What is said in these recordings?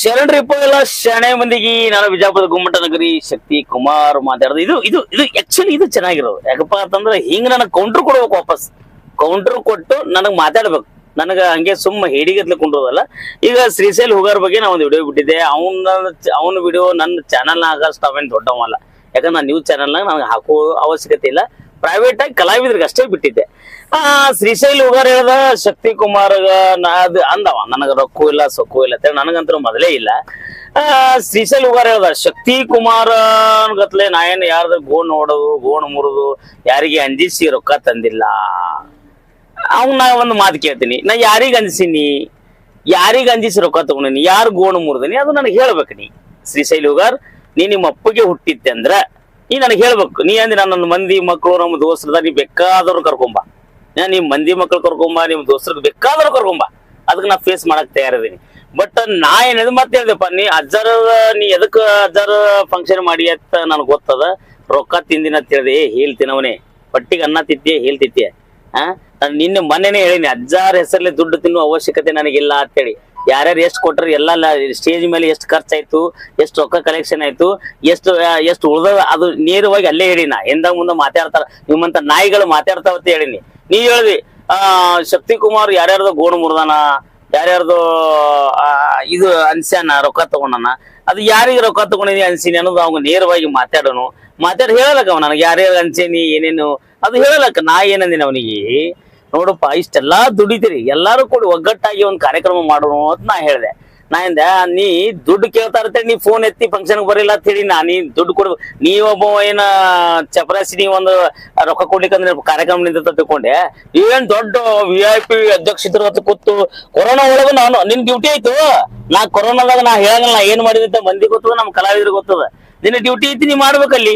ಶರಣರಿಪ್ಪ ಎಲ್ಲ ಶರಣೆ ಮಂದಿಗೆ. ನಾನು ಬಿಜಾಪುರದ ಗುಮ್ಮಟ ನಗರಿ ಶಕ್ತಿ ಕುಮಾರ್ ಮಾತಾಡೋದು. ಇದು ಇದು ಇದು ಆಕ್ಚುಲಿ ಇದು ಚೆನ್ನಾಗಿರೋದು. ಯಾಕಪ್ಪ ಅಂತಂದ್ರೆ ಹಿಂಗ ನನಗೆ ಕೌಂಟರ್ ಕೊಡ್ಬೇಕು ವಾಪಸ್. ಕೌಂಟರ್ ಕೊಟ್ಟು ನನಗೆ ಮಾತಾಡ್ಬೇಕು. ನನಗ ಹಂಗೆ ಸುಮ್ಮ ಹೇಡಿಗತ್ಲೆ ಕುಂಡೋದಲ್ಲ ಈಗ ಶ್ರೀಶೈಲ್ ಹುಗಾರ್ ಬಗ್ಗೆ ನಾ ಒಂದು ವಿಡಿಯೋ ಬಿಟ್ಟಿದ್ದೆ. ಅವನ ಅವನ ವಿಡಿಯೋ ನನ್ನ ಚಾನಲ್ ಆಗಷ್ಟು ಅವೇನು ದೊಡ್ಡವಲ್ಲ. ಯಾಕಂದ್ರೆ ನಾನು ನ್ಯೂಸ್ ಚಾನಲ್ನಾಗ ನನಗೆ ಹಾಕೋ ಅವಶ್ಯಕತೆ ಇಲ್ಲ. ಪ್ರೈವೇಟ್ ಆಗಿ ಕಲಾವಿದ್ರಿಗೆ ಅಷ್ಟೇ ಬಿಟ್ಟಿದ್ದೆ. ಆ ಶ್ರೀಶೈಲ್ ಉಗಾರ್ ಹೇಳ್ದ ಶಕ್ತಿ ಕುಮಾರ್ ಅದು ಅಂದವ. ನನಗ ರೊಕ್ಕೂ ಇಲ್ಲ, ಸೊಕ್ಕು ಇಲ್ಲ ಅಂತೇಳಿ ನನಗಂತೂ ಮೊದಲೇ ಇಲ್ಲ. ಆ ಶ್ರೀಶೈಲ್ ಹುಗಾರ್ ಹೇಳ್ದ, ಶಕ್ತಿ ಕುಮಾರ್ ಗತ್ಲೆ ನಾ ಏನ್ ಯಾರ್ದ ಗೋಣ್ ನೋಡೋದು, ಗೋಣ್ ಮುರಿದು, ಯಾರಿಗೆ ಅಂಜಿಸಿ ರೊಕ್ಕ ತಂದಿಲ್ಲ. ಅವ್ನ ನಾ ಒಂದು ಮಾತು ಕೇಳ್ತೀನಿ. ನಾ ಯಾರಿಗ ಅಂಜಿಸಿನಿ? ಯಾರಿಗ ಅಂಜಿಸಿ ರೊಕ್ಕ ತಗೊಂಡಿನಿ? ಯಾರು ಗೋಣ್ ಮುರಿದಿನಿ? ಅದು ನನಗೆ ಹೇಳ್ಬೇಕು ನೀ. ಶ್ರೀಶೈಲ್ ಉಗಾರ್, ನೀ ನಿಮ್ಮ ಅಪ್ಪಗೆ ಹುಟ್ಟಿತ್ತೆ ಅಂದ್ರ, ನೀ ನನಗೆ ಹೇಳ್ಬೇಕು. ನೀ ಅಂದ್ರೆ ನನ್ನ ಮಂದಿ ಮಕ್ಕಳು ನಮ್ಮ ದೋಸ್ತರದ ನೀ ಬೇಕಾದವ್ರು ಕರ್ಕೊಂಬಾ ನಾ ನಿಮ್ ಮಂದಿ ಮಕ್ಳು ಕರ್ಕೊಂಬ, ನಿಮ್ ದೋಸ್ತರಿಗೆ ಬೇಕಾದ್ರೂ ಕರ್ಕೊಂಬ. ಅದಕ್ಕೆ ನಾ ಫೇಸ್ ಮಾಡಕ್ ತಯಾರಿದ್ದೀನಿ ಬಟ್ ನಾ ಏನಿದ್ ಮತ್ತೆ ಹೇಳಿದೆಪ್ಪ, ನೀ ಅಜ್ಜರ, ನೀ ಎದಕ್ ಅಜ್ಜರ ಫಂಕ್ಷನ್ ಮಾಡಿ ಅಂತ ನನಗೆ ಗೊತ್ತದ? ರೊಕ್ಕ ತಿಂದಿನ ಅಂತ ಹೇಳಿದೆ ಹೇಳ್ತೀನವನೇ ಪಟ್ಟಿಗೆ ಅನ್ನ ತಿತ್ತಿಯೇ ಹೇಳ್ತಿತ್ತೀಯ ಆ? ನಾನು ನಿನ್ನೆ ಮೊನ್ನೆನೇ ಹೇಳಿನಿ, ಅಜ್ಜಾರ ಹೆಸರಲ್ಲಿ ದುಡ್ಡು ತಿನ್ನುವ ಅವಶ್ಯಕತೆ ನನಗಿಲ್ಲ ಅಂತೇಳಿ ಯಾರ್ಯಾರು ಎಷ್ಟು ಕೊಟ್ಟರು ಎಲ್ಲ ಸ್ಟೇಜ್ ಮೇಲೆ ಎಷ್ಟು ಖರ್ಚಾಯ್ತು, ಎಷ್ಟು ರೊಕ್ಕ ಕಲೆಕ್ಷನ್ ಆಯ್ತು, ಎಷ್ಟು ಎಷ್ಟು ಉಳ್ದ ಅದು ನೇರವಾಗಿ ಅಲ್ಲೇ ಹೇಳಿನ ಎಂದಾಗ ಮುಂದೆ ಮಾತಾಡ್ತಾರ, ನಿಮ್ಮಂತ ನಾಯಿಗಳು ಮಾತಾಡ್ತಾವತ್ತೆ ಅಂತ ಹೇಳಿನಿ. ನೀ ಹೇಳ್ದಿ, ಆ, ಶಕ್ತಿ ಕುಮಾರ್ ಯಾರ್ಯಾರ್ದು ಗೋಣ ಮುರ್ದಾನ, ಯಾರ್ಯಾರ್ದು ಇದು ಅನ್ಸ್ಯಾನ, ರೊಕ್ಕ ತಗೊಂಡನ, ಅದು ಯಾರಿಗೆ ರೊಕ್ಕ ತಗೊಂಡಿನಿ ಅನ್ಸಿನಿ ಅನ್ನೋದು ಅವ್ನು ನೇರವಾಗಿ ಮಾತಾಡೋನು. ಮಾತಾಡಿ ಹೇಳಲಕ್ಕ ಅವ ನನಗೆ ಯಾರ್ಯಾರು ಅನ್ಸೇನಿ, ಏನೇನು, ಅದು ಹೇಳಲಕ್ಕ, ನಾ ಏನಂದಿನಿ ಅವನಿಗೆ. ನೋಡಪ್ಪ, ಇಷ್ಟೆಲ್ಲಾ ದುಡಿತೀರಿ, ಎಲ್ಲಾರು ಕೂಡಿ ಒಗ್ಗಟ್ಟಾಗಿ ಒಂದು ಕಾರ್ಯಕ್ರಮ ಮಾಡೋಣ ಅಂತ ನಾ ಹೇಳ್ದೆ. ನಾ ಇಂದ ನೀ ದುಡ್ಡು ಕೇಳ್ತಾ ಇರ್ತೇಳಿ ನೀ ಫೋನ್ ಎತ್ತಿ ಫಂಕ್ಷನ್ ಬರಲಿಲ್ಲ ಅಂತ ಹೇಳಿ ನಾ ನೀ ದುಡ್ಡು ಕೊಡ್, ನೀ ಒಬ್ಬ ಏನ ಚಪರಾಸಿ ನೀ ಒಂದು ರೊಕ್ಕ ಕೊಡ್ಲಿಕ್ಕಂದ್ರೆ ಕಾರ್ಯಕ್ರಮ ನಿಂತ ತಿಳ್ಕೊಂಡೆ ಏನ್ ದೊಡ್ಡ ವಿ ಐ ಪಿ ಅಧ್ಯಕ್ಷ ಕೂತು, ಕೊರೋನಾ ಒಳಗ ನಾನು, ನಿನ್ ಡ್ಯೂಟಿ ಆಯ್ತು. ನಾ ಕೊರೋನಾದಾಗ ನಾ ಹೇಳಂಗಿಲ್ಲ ಏನ್ ಮಾಡಿದೆ ಮಂದಿ ಗೊತ್ತದ ನಮ್ ಕಲಾವಿದ್ರಿಗೆ ಗೊತ್ತದ. ನಿನ್ನ ಡ್ಯೂಟಿ ಐತಿ, ನೀ ಮಾಡ್ಬೇಕಲ್ಲಿ.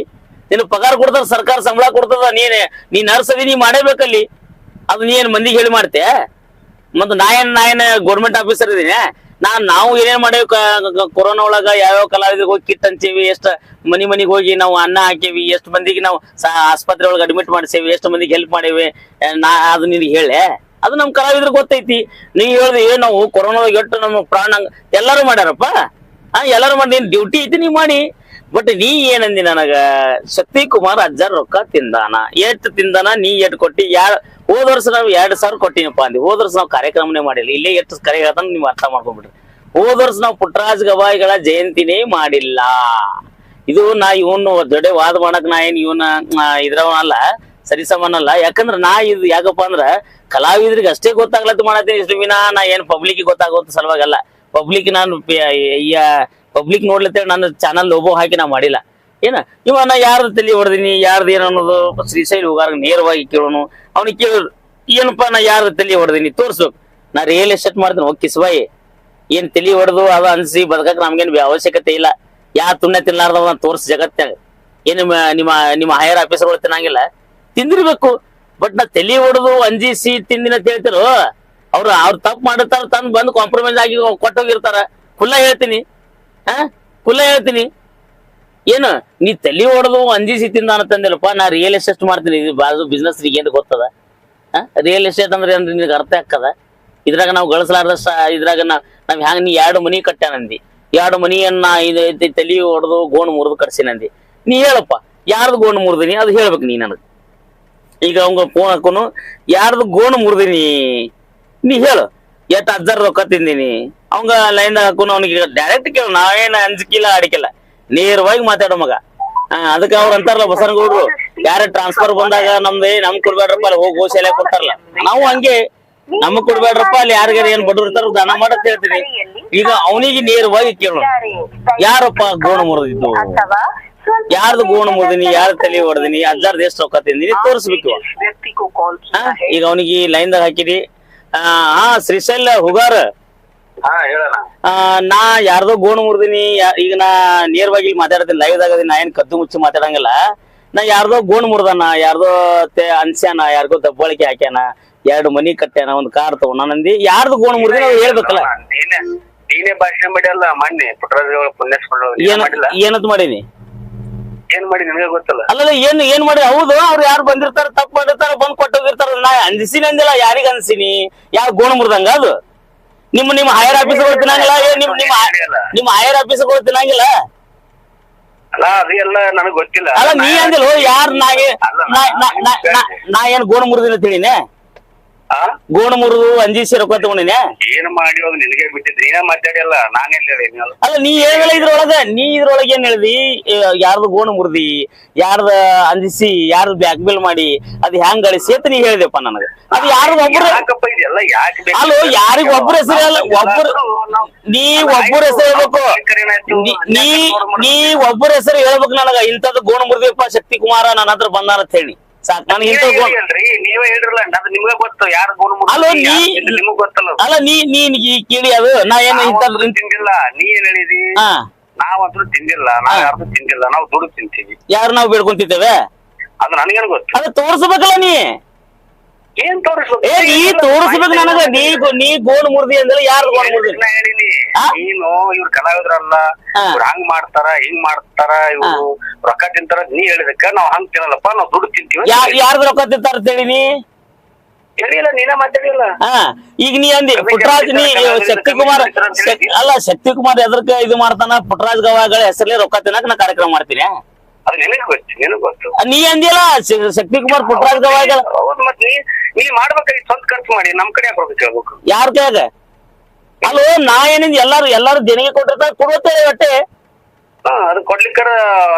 ನಿನ್ನ ಪಗಾರ ಕೊಡ್ತದ, ಸರ್ಕಾರ ಸಂಬಳ ಕೊಡ್ತದ, ನೀನ್, ನೀ ನರ್ಸ್ ಅದಿ, ನೀ ಮಾಡೇಬೇಕಲ್ಲಿ. ಅದು ನೀ ಏನ್ ಮಂದಿಗೆ ಹೇಳಿ ಮಾಡ್ತೆ ಮತ್ತ ನಾ ಏನ್ ನಾ ಏನ್ ಗೌರ್ಮೆಂಟ್ ಆಫೀಸರ್ ಇದೀನಿ ನಾ ನಾವು ಏನೇನ್ ಮಾಡೇವಿ ಕೊರೋನಾ ಒಳಗ ಯಾವ್ಯಾವ ಕಲಾವಿದರಿಗೆ ಹೋಗಿ ಕಿಟ್ ಅಂತೀವಿ ಎಷ್ಟ್ ಮನಿ ಮನಿಗೆ ಹೋಗಿ ನಾವು ಅನ್ನ ಹಾಕೇವಿ, ಎಷ್ಟ್ ಮಂದಿಗೆ ನಾವು ಆಸ್ಪತ್ರೆ ಒಳಗೆ ಅಡ್ಮಿಟ್ ಮಾಡಿಸೇವಿ, ಎಷ್ಟ್ ಮಂದಿಗೆ ಹೆಲ್ಪ್ ಮಾಡೇವಿ ನಾ ಅದು ನಿನಗೆ ಹೇಳೆ, ಅದು ನಮ್ ಕಲಾವಿದ್ರಿಗೆ ಗೊತ್ತೈತಿ. ನೀ ಹೇಳ್ದೆ, ಏ, ನಾವು ಒಳಗೆ ಎಷ್ಟು ನಮ್ಮ ಪ್ರಾಣ ಎಲ್ಲರೂ ಮಾಡ್ಯಾರಪ್ಪ? ಎಲ್ಲರೂ ಮಾಡಿ ನೀನ್ ಡ್ಯೂಟಿ ಐತಿ ನೀ ಮಾಡಿ. ಬಟ್ ನೀ ಏನಂದಿ ನನಗ? ಶಕ್ತಿ ಕುಮಾರ್ ಅಜ್ಜಾರ್ ರೊಕ್ಕ ತಿಂದಾನ. ಎಷ್ಟ್ ತಿಂದಾನ? ನೀ ಎಟ್ ಕೊಟ್ಟಿ? ಯಾರ ಹೋದ ವರ್ಷ ನಾವು ಎರಡ್ ಸಾವಿರ ಕೊಟ್ಟಿನಪ್ಪ ಅಂದಿ. ಹೋದ ವರ್ಷ ನಾವು ಕಾರ್ಯಕ್ರಮನೇ ಮಾಡಿಲ್ಲ. ಇಲ್ಲೇ ಎಷ್ಟು ಕರೆ ಹೇಳ್ತಾನ ನೀವು ಅರ್ಥ ಮಾಡ್ಕೊಂಡ್ಬಿಡ್ರಿ ಹೋದ ವರ್ಷ ನಾವು ಪುಟ್ಟರಾಜ್ ಗವಾಯಿಗಳ ಜಯಂತಿನೇ ಮಾಡಿಲ್ಲ. ಇದು ನಾ ಇವನು ದೊಡ್ಡ ವಾದ ಮಾಡಕ್ ನಾ ಏನ್ ಇವನ ಇದ್ರವನಲ್ಲ ಸರಿಸಮನಲ್ಲ ಯಾಕಂದ್ರ ನಾ ಇದು ಯಾಕಪ್ಪ ಅಂದ್ರ ಕಲಾವಿದ್ರಿಗೆ ಅಷ್ಟೇ ಗೊತ್ತಾಗ್ಲತ್ತ ಮಾಡತ್ತೀನಿ. ಇಷ್ಟು ವಿನ ನಾ ಏನ್ ಪಬ್ಲಿಕ್ ಗೊತ್ತಾಗೋದ್ ಸಲುವಾಗಲ್ಲ. ಪಬ್ಲಿಕ್ ನಾನು ಪಬ್ಲಿಕ್ ನೋಡ್ಲತ್ತೇಳಿ ನನ್ನ ಚಾನಲ್ ಲೋಬೋ ಹಾಕಿ ನಾ ಮಾಡಿಲ್ಲ. ಏನ? ಇವ ನಾ ಯಾರ್ದು ತಲೆ ಹೊಡೆದಿನಿ, ಯಾರ್ದು ಏನ ಅನ್ನೋದು ಶ್ರೀಶೈಲ್ ಹೋಗಾರ ನೇರವಾಗಿ ಕೇಳೋನು. ಅವ್ನಿಗೆ ಕೇಳೋರು, ಏನಪ್ಪ ನಾ ಯಾರ್ದು ತಲೆ ಹೊಡೆದಿನಿ? ತೋರ್ಸು. ನಾ ರಿಯಲ್ ಎಸ್ಟೇಟ್ ಮಾಡ್ತೀನಿ, ಓಕೆ ಬಾಯಿ ಏನ್ ತಲೆ ಹೊಡೆದು ಅದ ಅನ್ಸಿ ಬದುಕಕ್ ನಮ್ಗೇನ್ ಅವಶ್ಯಕತೆ ಇಲ್ಲ. ಯಾರ ತುಣ್ಯ ತಿನ್ಲಾರ್ದವ ತೋರ್ಸ್ ಜಗತ್ತಾಗ ಏನ್ ನಿಮ್ಮ ನಿಮ್ಮ ಹೈಯರ್ ಆಫೀಸರ್ಗಳು ತಿನ್ನಂಗಿಲ್ಲ. ತಿಂದಿರ್ಬೇಕು. ಬಟ್ ನಾ ತಲೆ ಹೊಡೆದು ಅಂಜಿಸಿ ತಿಂದಿನ ಅಂತ ಹೇಳ್ತಿರೋ? ಅವ್ರು ಅವ್ರು ತಪ್ಪು ಮಾಡಿರ್ತಾರ ತಂದು ಬಂದು ಕಾಂಪ್ರಮೈಸ್ ಆಗಿ ಕೊಟ್ಟೋಗಿರ್ತಾರ. ಫುಲ್ಲ ಹೇಳ್ತೀನಿ. ಹಾ ಕುಲ್ಲ ಹೇಳ್ತೀನಿ. ಏನು? ನೀ ತಲೆ ಹೊಡೆದು ಅಂಜಿಸಿ ತಿಂದ ಅಂತಂದಿಲ್ಲಪ್ಪ ನಾ ರಿಯಲ್ ಎಸ್ಟೇಟ್ ಮಾಡ್ತೀನಿ. ಬಾಜು ಬಿಸ್ನೆಸ್ ಏನು ಗೊತ್ತದ? ರಿಯಲ್ ಎಸ್ಟೇಟ್ ಅಂದ್ರೆ ಏನ್ರಿ ನಿನಗೆ ಅರ್ಥ ಹಾಕದ ಇದ್ರಾಗ ನಾವು ಗಳಿಸಲಾರ್ದ ಇದ್ರಾಗ ನಾ, ನಾವ್ ಹ್ಯಾಂಗ ನೀ ಎರಡು ಮನಿ ಕಟ್ಟಾನಂದಿ ಎರಡು ಮನಿಯನ್ನ ಇದು ತಲೆ ಹೊಡೆದು ಗೋಣ್ ಮುರಿದು ಕಟ್ಸಿನಂದಿ. ನೀ ಹೇಳಪ್ಪ, ಯಾರ್ದು ಗೋಣ್ ಮುರಿದಿನಿ? ಅದು ಹೇಳ್ಬೇಕು ನೀ ನನಗೆ. ಈಗ ಅವಂಗ ಫೋನ್ ಹಾಕೋನು, ಯಾರ್ದು ಗೋಣ್ ಮುರಿದಿನಿ? ನೀ ಹೇಳು. ಎಟ್ ಅಜ್ಜರ್ ರೊಕ್ಕ ತಿಂದಿನಿ? ಅವಂಗ ಲೈನ್ದಾಗ ಹಾಕೋನು, ಅವನಿಗೆ ಡೈರೆಕ್ಟ್ ಕೇಳ, ನಾವೇನ ಅಂಜಿಕಿಲ್ಲ, ಅಡಿಕಿಲ್ಲ. ನೇರವಾಗಿ ಮಾತಾಡೋ ಮಗ. ಅದಕ್ಕೆ ಅವ್ರು ಅಂತಾರಲ್ಲ ಬಸನಗೌಡ್ರು ಯಾರ ಟ್ರಾನ್ಸ್ಫರ್ ಬಂದಾಗ ನಮ್ದು ನಮ್ ಕೊಡ್ಬೇಡ್ರಪ್ಪ, ಅಲ್ಲಿ ಹೋಗಿ ಗೋಶಾಲೆ ಕೊಡ್ತಾರಲ್ಲ. ನಾವು ಹಂಗೆ, ನಮಗ್ ಕೊಡ್ಬೇಡ್ರಪ್ಪ, ಅಲ್ಲಿ ಯಾರಿಗಾರ ಏನ್ ಬಡವ್ರು ಇರ್ತಾರ ದಾನ ಮಾಡತ್ ಹೇಳ್ತೀನಿ ಈಗ ಅವನಿಗೆ ನೇರವಾಗಿ ಕೇಳೋಣ. ಯಾರಪ್ಪ ಗೋಣ ಮುರಿದಿದ್ದು? ಯಾರ್ದು ಗೋಣ ಮುರಿದಿನಿ, ಯಾರ ತಲೆ ಹೊಡೆದಿನಿ, ಅಜ್ಜಾರ್ದು ಎಷ್ಟು ರೊಕ್ಕ ತಿಂದಿನಿ ತೋರಿಸ್ಬೇಕು ಈಗ ಅವನಿಗೆ ಲೈನ್ದಾಗ ಹಾಕಿದಿ. ಆ, ಶ್ರೀಶೈಲ ಹುಗಾರ. ಹಾ ಹೇಳಣ ಆ, ನಾ ಯಾರ್ದೋ ಗೋಣ ಮುರಿದಿನಿ ಈಗ ನಾ ನೇರವಾಗಿ ಇಲ್ಲಿ ಮಾತಾಡ್ತೀನಿ ಲೈವ್ ದಾಗ ನಾ ಏನ್ ಕದ್ದು ಮುಚ್ಚಿ ಮಾತಾಡಂಗಿಲ್ಲ. ನಾ ಯಾರ್ದೋ ಗೋಣ ಮುರ್ದಾನ ಯಾರ್ದೋ ತೆ ಅನ್ಸ್ಯಾನ ಯಾರಿಗೋ ದಬ್ಬಾಳಿಕೆ ಹಾಕ್ಯಾನ ಎರಡು ಮನಿ ಕಟ್ಟ್ಯಾನ ಒಂದ್ ಕಾರ್ ತಗೊಂಡಿ ಯಾರ್ದು ಗೋಣ ಮುರ್ದಿನ ಹೇಳ್ಬೇಕಲ್ಲ. ನೀನೆ ನೀನೇ ಭಾಷಣ ಮಾಡಿಯಲ್ಲ ಮೊನ್ನೆ ಪುಟ್ಟರಾಜ್ ಏನ್ ಮಾಡಿಲ್ಲ? ಏನಂತ ಮಾಡೀನಿ? ಏನ್ ಮಾಡಿ ನಿನಗೆ ಗೊತ್ತಲ್ಲ? ಅಲ್ಲಲ್ಲ ಏನ್ ಏನ್ ಮಾಡಿ ಹೌದು ಅವ್ರು ಯಾರು ಬಂದಿರ್ತಾರ ತಪ್ಪು ಮಾಡಿರ್ತಾರ ಬಂದ್ ಕೊಟ್ಟೋಗಿರ್ತಾರ ನಾ ಅಂದಿಸಿನಿ ಅಂದಿಲ್ಲ ಯಾರಿಗ ಅನ್ಸಿನಿ ಯಾವ ಗೋಣ ಮುರ್ದಂಗ ಅದು? ನಿಮ್ಮ ನಿಮ್ಮ ಹೈಯರ್ ಆಫೀಸರ್ ತಿನ್ನಂಗಿಲ್ಲ ಏ ನಿಮ್ ನಿಮ್ಮ ನಿಮ್ಮ ಹೈಯರ್ ಆಫೀಸರ್ ತಿನ್ನಂಗಿಲ್ಲ ಅಲ್ಲ ಅದು ಎಲ್ಲ ನನಗ್ ಗೊತ್ತಿಲ್ಲ. ಅಲ್ಲ ನೀ ಅಂದಿಲ್ಲ ಯಾರ್ ನಾ ಏ- ಅಲ್ಲ, ನಾ ನಾ- ನಾ- ನಾ- ನಾ ಏನ್ ಗೋಣ ಮುರಿದಿನ ತಿಳಿನೆ ಆ? ಗೋಣ ಮುರಿದು ಅಂಜಿಸಿ ರೊಕ್ಕ ತಗೊಂಡಿನ ಏನ್ ಮಾಡಿ ಹೋಗ್ ನಿನಗೆ ಬಿಟ್ಟಿದ್ರಿ? ನೀನೇ ಮಾತಾಡಿಯಲ್ಲ ನಾನೆಲ್ಲ ಹೇಳಿನಿ ಅಲ್ಲ ನೀ ಹೇಳಿಲ್ಲ ಇದ್ರೊಳಗ? ನೀ ಇದ್ರೊಳಗ ಏನ್ ಹೇಳ್ದಿ? ಯಾರ್ದು ಗೋಣ ಮುರಿದಿ ಯಾರ್ದ ಅಂಜಿಸಿ ಯಾರ್ದು ಬ್ಯಾಕ್ ಬಿಲ್ ಮಾಡಿ ಅದ್ ಹೆಂಗ್ ಗಳಿಸಿ ಅಂತ ನೀ ಹೇಳಿದೆಪ್ಪ ನನಗ. ಅದು ಯಾರ್ದು ಒಬ್ರು ಯಾಕಪ್ಪ ಇದೆಲ್ಲ ಯಾಕೆ ಬೇಕು? ಅಲ್ಲೋ ಯಾರಿಗ ಒಬ್ರ ಹೆಸರು ಅಲ್ಲ ಒಬ್ರು ನೀ ಒಬ್ಬರ ಹೆಸರು ಹೇಳ್ಬೇಕು. ನೀ- ನೀ ನೀ ಒಬ್ಬರ ಹೆಸರು ಹೇಳ್ಬೇಕು ನನಗ ಇಂಥದ್ದು ಗೋಣ ಮುರಿದಿಪ್ಪ ಶಕ್ತಿ ಕುಮಾರ ನನ್ನ ಹತ್ರ ಬಂದಾರ ಅಂತ ಹೇಳಿ. ನನಗೆ ಇಂಥ ನೀವೇ ಹೇಳಿರಲ್ಲ ಅದು ನಿಮಗೆ ಗೊತ್ತು ಯಾರು ಗೋಣ ಅಲ್ಲೋ, ನೀ- ನಿಮಗೆ ಗೊತ್ತಲ್ಲ ಅಲ್ಲ ನೀ ನೀನ್ ಈ ಕೇಳಿ ಅದು ನಾ ಏನು ನಾವಂತೂ ತಿಂದಿಲ್ಲ ನೀ ಏನ್ ಹೇಳಿದಿ? ನಾವಂತೂ ತಿಂದಿಲ್ಲ ನಾವ್. ಯಾರ್ದು ತಿಂದಿಲ್ಲ ನಾವು ದುಡ್ಡು ತಿಂತೀವಿ. ಯಾರು ನಾವು ಬೇಡ್ಕೊಂತಿದ್ದೇವೆ? ಅದು ನನಗೇನು ಗೊತ್ತು. ಅದು ತೋರ್ಸ್ಬೇಕಲ್ಲ ನೀ. ಏನ್ ತೋರಿಸ್ಬೇಕು? ಏ ನೀ ತೋರ್ಸ್ಬೇಕು ನನಗ. ನೀ ನೀ ಗೋಲ್ ಮುರ್ದಿ ಅಂದ್ರೆ ಯಾರು ಗೋಣ ಮುರ್ದಿ? ನಾ. ಹೇಳಿನಿ? ನೀನು ಇವ್ರ ಕಲಾವಿದ್ರಲ್ಲ. ಇವ್ರು ಹಂಗ್ ಮಾಡ್ತಾರ ಹಿಂಗ್ ಮಾಡ್ತಾರ ಇವ್ರು ರೊಕ್ಕ ತಿಂತಾರ ನೀ ಹೇಳಿದಕ್ಕ ನಾವ್ ಹಂಗ್ ತಿನ್ನಲ್ಲಪ್ಪ ನಾವ್ ದುಡ್ಡು ತಿಂತೀವಿ ಯಾರ್ದು ರೊಕ್ಕ ತಿಂತಾರ ಅಂತ ಹೇಳಿನಿ ಹೇಳಿಲ್ಲ ನೀನೇ ಮಾತಾಡಿಲ್ಲ. ಹಾ. ಈಗ ನೀ ಅಂದಿ ಪುಟ್ರಾಜ್ ನೀ ಶಕ್ತಿ ಕುಮಾರ್ ಅಲ್ಲ ಶಕ್ತಿ ಕುಮಾರ್ ಎದ್ರಕ ಇದು ಮಾಡ್ತಾನ? ಪುಟ್ರಾಜ್ ಗವಾಗಳ ಹೆಸರಲ್ಲಿ ರೊಕ್ಕ ತಿನ್ನಕ್ ನಾ ಕಾರ್ಯಕ್ರಮ ಮಾಡ್ತೀನಿ. ಅದು ನಿನಗ್ ಗೊತ್ತು ನಿನಗ್ ಗೊತ್ತು. ನೀ ಅಂದಿಲ್ಲ ಶಕ್ತಿ ಕುಮಾರ್ ಪುಟ್ರಾಜ್ ಗವಾಗಳ ಹೌದು ಮತ್ ನೀ ನೀ ಮಾಡ್ಬೇಕಾಗಿ ಸ್ವಂತ ಖರ್ಚು ಮಾಡಿ ನಮ್ ಕಡೆ ಯಾಕೆ ಹೇಳ್ಬೇಕು? ಯಾರ ಕೈಯಾಗ ಅಲ್ಲೋ ನಾ ಏನಿಂದ ಎಲ್ಲಾರು ಎಲ್ಲಾರು ದೇಣಿಗೆ ಕೊಟ್ಟಿರ್ತಾರ ಕೊಡುತ್ತೇವೆ ಒಟ್ಟೆ ಹಾ ಅದು ಕೊಡ್ಲಿಕ್ಕರ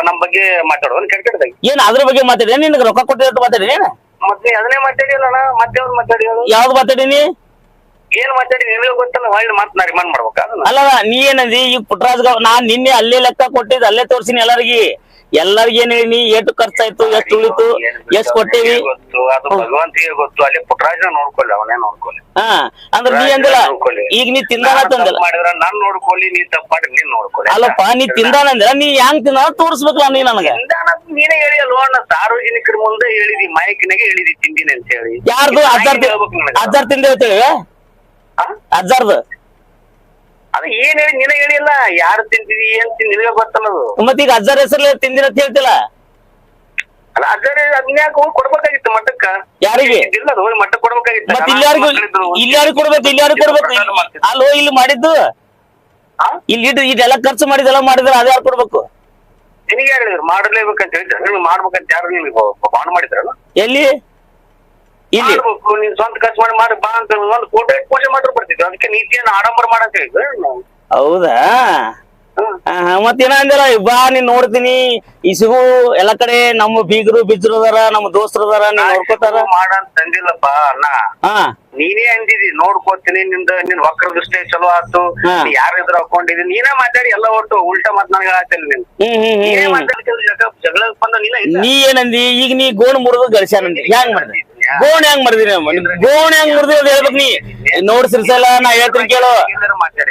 ನಮ್ ಬಗ್ಗೆ ಮಾತಾಡೋದು ಕೆಟ್ಟ ಕೆಟ್ಟದಾಗಿ. ಏನ್ ಅದ್ರ ಬಗ್ಗೆ ಮಾತಾಡಿ ನಿನ್ಗೆ ರೊಕ್ಕ ಕೊಟ್ಟಿದ್ ಮಾತಾಡಿ ಏನ? ಮತ್ ನೀ ಅದನ್ನೇ ಮಾತಾಡಿಲ್ಲ ಮತ್ತೆ ಅವ್ರು ಮಾತಾಡಿ ಯಾವ್ದು ಮಾತಾಡೀನಿ ಏನ್ ಮಾತಾಡಿ ನಿನಗೆ ಗೊತ್ತಲ್ಲ ಹೊಳ್ಳಿ ಮಾತು ನಾ ರಿಮಾಂಡ್ ಮಾಡ್ಬೇಕಾ? ಅದನ್ನ? ಅಲ್ಲ ನೀ ಏನಂದಿ ಈಗ ಪುಟ್ರಾಜ್ ನಾನ್ ನಿನ್ನೆ ಅಲ್ಲೇ ಲೆಕ್ಕ ಕೊಟ್ಟಿದ್ ಅಲ್ಲೇ ತೋರ್ಸಿನಿ ಎಲ್ಲರಿಗೆ. ಎಲ್ಲರಿಗೆ ಹೇಳಿ ಎಷ್ಟು ಖರ್ಚಾಯ್ತು ಎಷ್ಟು ಉಳಿತು ಎಷ್ಟು ಕೊಟ್ಟೇವಿ? ಗೊತ್ತು ಅದು ಭಗವಂತಿಗೆ ಗೊತ್ತು. ಅಲ್ಲಿ ಪುಟ್ಟರಾಜನ ನೋಡ್ಕೊಳ್ಳಿ ಅವನೇ ನೋಡ್ಕೊಳ್ಳಿ. ಹಾ ಅಂದ್ರೆ ನೀ ಅಂದಿಲ್ಲ ಈಗ ನೀ ತಿಂದಾನ ನಾನ್ ತಂದಿಲ್ಲ ಮಾಡಿದ್ರ ನಾನ್ ನೋಡ್ಕೊಳ್ಳಿ ನೀ ತಪ್ಪಾಡಿ ನೀನ್ ನೋಡ್ಕೊಳ್ಳಿ ಅಲ್ಲಪ್ಪ ನೀ ತಿಂದಾನಂದ್ರ ನೀ ಹೆಂಗ್ ತಿಂದ ತೋರ್ಸ್ಬೇಕಲ್ಲ ನೀ ನನಗ? ತಿಂದಾನ ನೀನೇ ಹೇಳಿ ಅಲ್ವಾ ಸಾರ್ವಜನಿಕರ ಮುಂದೆ ಹೇಳಿದಿ ಮೈಕ್ನಾಗೆ ಹೇಳಿದಿ ತಿಂದಿನಿ ಅಂತ ಹೇಳಿ. ಯಾರ್ದು ಅಜ್ಜಾರ್. ಅಜ್ಜಾರ್ ತಿಂದೆ ಹೇಳ್ತೇವೆ? ಅಜ್ಜಾರ್ದು? ಅದು ಏನ್ ಹೇಳಿ ನೀನೇ ಹೇಳಿಲ್ಲ ಯಾರು ತಿಂತಿದಿ ಏನ್ ತಿಂದಿ ನಿನಗೆ ಗೊತ್ತಲ್ಲದು. ಮತ್ತೆ ಈಗ ಅಜ್ಜರ ಹೆಸರು ತಿಂದಿರ ಅಂತ ಹೇಳ್ತಿಲ್ಲ? ಅಲ್ಲ ಅಜ್ಜರ ಅದ್ನ್ಯಾಕ ಹೋಗಿ ಕೊಡ್ಬೇಕಾಗಿತ್ತು ಮಠಕ್ಕ? ಯಾರಿಗೆ? ಇಲ್ಲ ಅದು ಹೋಗಿ ಮಠಕ್ಕೆ ಕೊಡ್ಬೇಕಾಗಿತ್ತು. ಮತ್ ಇಲ್ಲಿ ಯಾರಿಗೂ ಇಲ್ಲಿ. ಯಾರಿಗೆ ಕೊಡ್ಬೇಕು ಇಲ್ಲಿ ಯಾರಿಗೆ ಕೊಡ್ಬೇಕು? ಅಲ್ಲೋ ಇಲ್ಲಿ ಮಾಡಿದ್ದು? ಇಲ್ಲಿ ಇಟ್ಟು ಇದೆಲ್ಲ ಖರ್ಚು ಮಾಡಿದೆಲ್ಲ ಮಾಡಿದ್ರೆ ಅದ ಯಾರು ಕೊಡ್ಬೇಕು? ನಿನಗೆ ಹೇಳಿದ್ರು? ಮಾಡಲೇಬೇಕಂತ ಹೇಳಿದ್ರೆ. ಮಾಡ್ಬೇಕಂತ ಯಾರು ನಿಮ್ಗೆ ಬಾಂಡ್ ಮಾಡಿದ್ರಲ್ಲ? ಎಲ್ಲಿ? ಇಲ್ಲಿ. ನೀನ್ ಸ್ವಂತ ಖರ್ಚು ಮಾಡಿ ಮಾಡಿ ಬಾ ಅಂತ ಒಂದು ಕೋಟೆ ಪೂಜೆ ಮಾಡ್ರು ಬರ್ತಿದ್ವಿ. ಅದಕ್ಕೆ ನೀತಿಯನ್ನು ಆಡಂಬರ ಮಾಡಂತ ಹೇಳಿದ್ರು ನಾವು. ಹೌದಾ? ಮತ್ತೇನ ಬಾ ನೀನ್ ನೋಡ್ತೀನಿ. ಈ ಸಿಗು ಎಲ್ಲಾ ಕಡೆ ನಮ್ಮ ಬೀಗರು ಬಿಜ್ರು ಅದಾರ ನಮ್ಮ ದೋಸ್ತರು ಅದಾರ ನೋಡ್ಕೋತಾರ. ಮಾಡಂತ ತಂದಿಲ್ಲಪ್ಪ ಅಣ್ಣ. ಹಾ. ನೀನೇ ಅಂದಿದಿ ನೋಡ್ಕೋತೀನಿ ನಿಂದ ನಿನ್ ವಕ್ರ ದೃಷ್ಟಿ ಚಲೋ ಆತು. ಯಾರ ಎದುರು ಹಾಕೊಂಡಿದಿ? ನೀನೇ ಮಾತಾಡಿ ಎಲ್ಲ ಒಟ್ಟು ಉಲ್ಟಾ ಮಾತ್ ನನಗೆ ಹೇಳತ್ತಿಲ್ಲ ನೀನ್. ಹ್ಮ್ ಹ್ಮ್ ಹ್ಮ್ ನೀನೇ ಹ್ಮ್ ಜಗಳ ಬಂದ ನೀನ ನೀ ಏನಂದಿ? ಈಗ ನೀ ಗೋಣ ಮುರಿದು ಗಳಿಸ್ಯಾನಂದಿ. ಹೆಂಗ್ ಮಾಡ್ದೆ? ಗೋಣ ಹೆಂಗ್ ಮಾಡ್ದಿನಿ ಗೋಣ ಹೆಂಗ್ ಮುರ್ದು ಅದ್ ಹೇಳ್ಬೇಕು ನೀ. ನೋಡ್ ಸಿರ್ಸಲ್ಲ ನಾ ಹೇಳ್ತೀನಿ ಕೇಳು.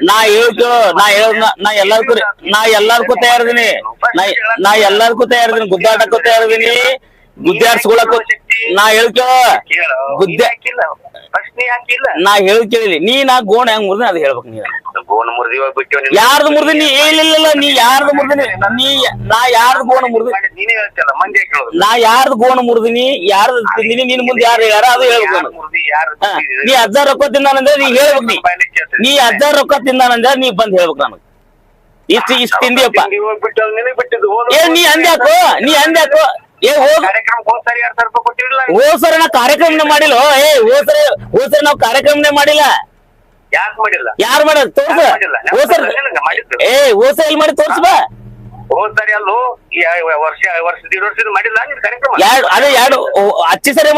ನಾ ಹೇಳ್ತು ನಾ ಹೇಳ ನಾ ಎಲ್ಲಾರ್ಕು ನಾ ಎಲ್ಲಾರ್ಗೂ ತಯಾರಿದೀನಿ ನಾ ನಾ ಎಲ್ಲಾರ್ಗೂ ತಯಾರಿದೀನಿ ಗುದ್ದಾಟಕ್ಕೂ ತಯಾರಿದೀನಿ ಗುದ್ದಾಡ್ಸ್ಕೊಳಕ್ ನಾ ಹೇಳ್ಕೇಳ ಕೇಳು. ಗುದ್ದೆ ಹಾಕಿಲ್ಲ ಪ್ರಶ್ನೆ ಹಾಕಿಲ್ಲ ನಾ ಹೇಳ್ ಕೇಳಿ ನೀ ನಾ ಗೋಣ ಹೆಂಗ್ ಮುರಿದಿ ಅದ್ ಹೇಳ್ಬೇಕು ನೀ ಗೋಣ ಮುರಿದಿ ಬಿಟ್ಟು ಯಾರ್ದು ನೀ ಹೇಳಿಲ್ಲ ನೀ ಯಾರ್ದು ಮುರಿದಿನಿ ನೀ ನಾ ಯಾರ್ದು ಗೋಣ ಮುರ್ದಿ ನೀನೇ ಹೇಳ್ತಿಲ್ಲ ಮಂದಿ ಕೇಳೋದು. ನಾ ಯಾರ್ದು ಗೋಣ ಮುರಿದಿನಿ ಯಾರ್ದು ತಿಂದಿನಿ ನಿನ್ ಮುಂದೆ ಯಾರು ಯಾರ ಅದು ಹೇಳ್ಬೇಕು. ಮುರಿದಿ ನೀ ಹಜಾರ್ ರೊಕ್ಕ ತಿಂದಾನಂದ್ರೆ ನೀ ಹೇಳ್ಬೇಕು ನೀ. ನೀ ಹಜಾರ್ ರೊಕ್ಕ ತಿಂದಾನಂದ್ರೆ ನೀ ಬಂದ್ ಹೇಳ್ಬೇಕು ನನಗೆ. ಇಷ್ಟು ಇಷ್ಟು ತಿಂದಿಯಪ್ಪ ಏ ನೀ ಅಂದ್ಯಾಕೋ ನೀ ಅಂದ್ಯಾಕೋ ಏ ಹೋಗ್. ಹೋದ್ ಸರಿ ನಾ ಕಾರ್ಯಕ್ರಮನೇ ಮಾಡಿಲ್ಲ. ಏ ಹೋದ್ಸರಿ ಹೋದ್ಸರಿ ನಾವು ಕಾರ್ಯಕ್ರಮನೇ ಮಾಡಿಲ್ಲ. ಯಾಕೆ ಮಾಡಿಲ್ಲ? ಯಾರು ಮಾಡೋದ್ ತೋರ್ಸ. ಮಾಡಿದ್ದು. ಏ ಹೋದ್ಸರಿ ಎಲ್ಲಿ ಮಾಡಿ ತೋರ್ಸ್ ಬಾ. ಹೋದ್ ಸರಿ ಅಲ್ಲೂ ಈ ವರ್ಷ ವರ್ಷ ದೀಡ್ ವರ್ಷದ ಮಾಡಿಲ್ಲ ನಿನ್ ಕಾರ್ಯಕ್ರಮ? ಎರಡು ಅದೇ ಎರಡು ಹಚ್ಚಿ ಸರಿ